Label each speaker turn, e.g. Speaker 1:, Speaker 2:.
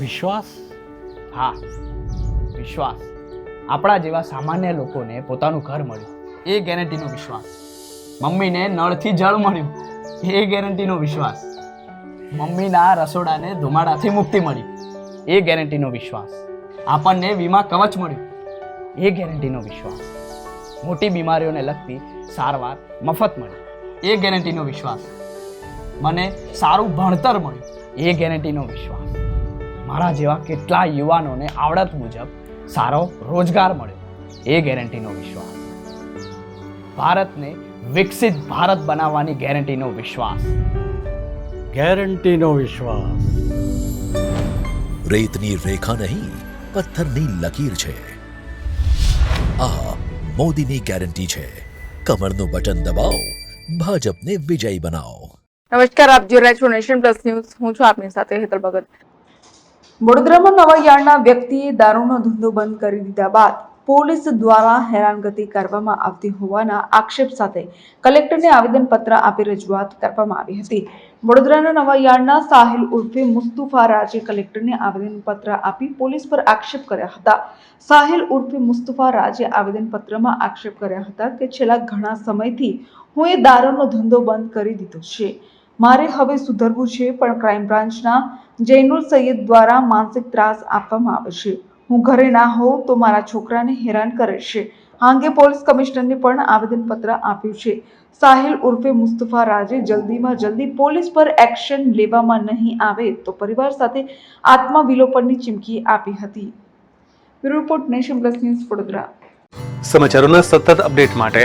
Speaker 1: વિશ્વાસ?
Speaker 2: હા, વિશ્વાસ. આપણા જેવા સામાન્ય લોકોને પોતાનું ઘર મળ્યું. એ ગેરંટીનો વિશ્વાસ. મમ્મીને નળથી જળ મળ્યું. એ ગેરંટીનો વિશ્વાસ. મમ્મીના રસોડાને ધુમાડાથી મુક્તિ મળી. એ ગેરંટીનો વિશ્વાસ. આપણને વીમા કવચ મળ્યું. એ ગેરંટીનો વિશ્વાસ. મોટી બીમારીઓને લગતી સારવાર, મફત મળી. એ ગેરંટીનો વિશ્વાસ. મને સારું ભણતર મળ્યું. એ ગેરંટીનો વિશ્વાસ. મારા જેવા કેટલા યુવાનોને આવડત મુજબ સારો રોજગાર મળ્યો એ ગેરંટીનો વિશ્વાસ. ભારતને વિકસિત ભારત બનાવવાની ગેરંટીનો વિશ્વાસ.
Speaker 1: ગેરંટીનો વિશ્વાસ.
Speaker 3: રેતની રેખા નહીં પથ્થરની લકીર છે. આ મોદીની ગેરંટી છે. કમરનું બટન દબાવો ભાજપને વિજય બનાવો.
Speaker 4: નમસ્કાર આપ જોઈ રહ્યા છો નેશન પ્લસ ન્યૂઝ. હું છું આપની સાથે હેતલ ભગત.
Speaker 5: વડોદરામાં નવા યાર્ડના વ્યક્તિએ દારૂનો ધંધો બંધ કરી દીધા બાદ પોલીસ દ્વારા હેરાનગતિ કરવામાં આવતી હોવાના આક્ષેપ સાથે કલેક્ટરને આવેદનપત્ર આપી રજૂઆત કરવામાં આવી હતી. વડોદરાના નવા યાર્ડના સાહિલ ઉર્ફે મુસ્તુફા રાજે કલેક્ટરને આવેદનપત્ર આપી પોલીસ પર આક્ષેપ કર્યા હતા. સાહિલ ઉર્ફે મુસ્તુફા રાજે આવેદનપત્રમાં આક્ષેપ કર્યા હતા કે છેલ્લા ઘણા સમયથી હું એ દારૂનો ધંધો બંધ કરી દીધો છે. મારે હવે સુધરવું છે, પણ ક્રાઇમ બ્રાન્ચના જૈનુલ સૈયદ દ્વારા માનસિક ત્રાસ આપવામાં આવે છે. હું ઘરે ના હોઉં તો મારા છોકરાને હેરાન કરે છે. આ અંગે પોલીસ કમિશનરને પણ આવેદનપત્ર આપ્યું છે. સાહિલ ઉર્ફે મુસ્તફા રાજે જલ્દીમાં જલ્દી પોલીસ પર એક્શન લેવામાં નહીં આવે તો પરિવાર સાથે આત્મવિલોપનની ચીમકી આપી હતી. Report nation plus news Vadodara.
Speaker 6: સમાચારોના સતત અપડેટ માટે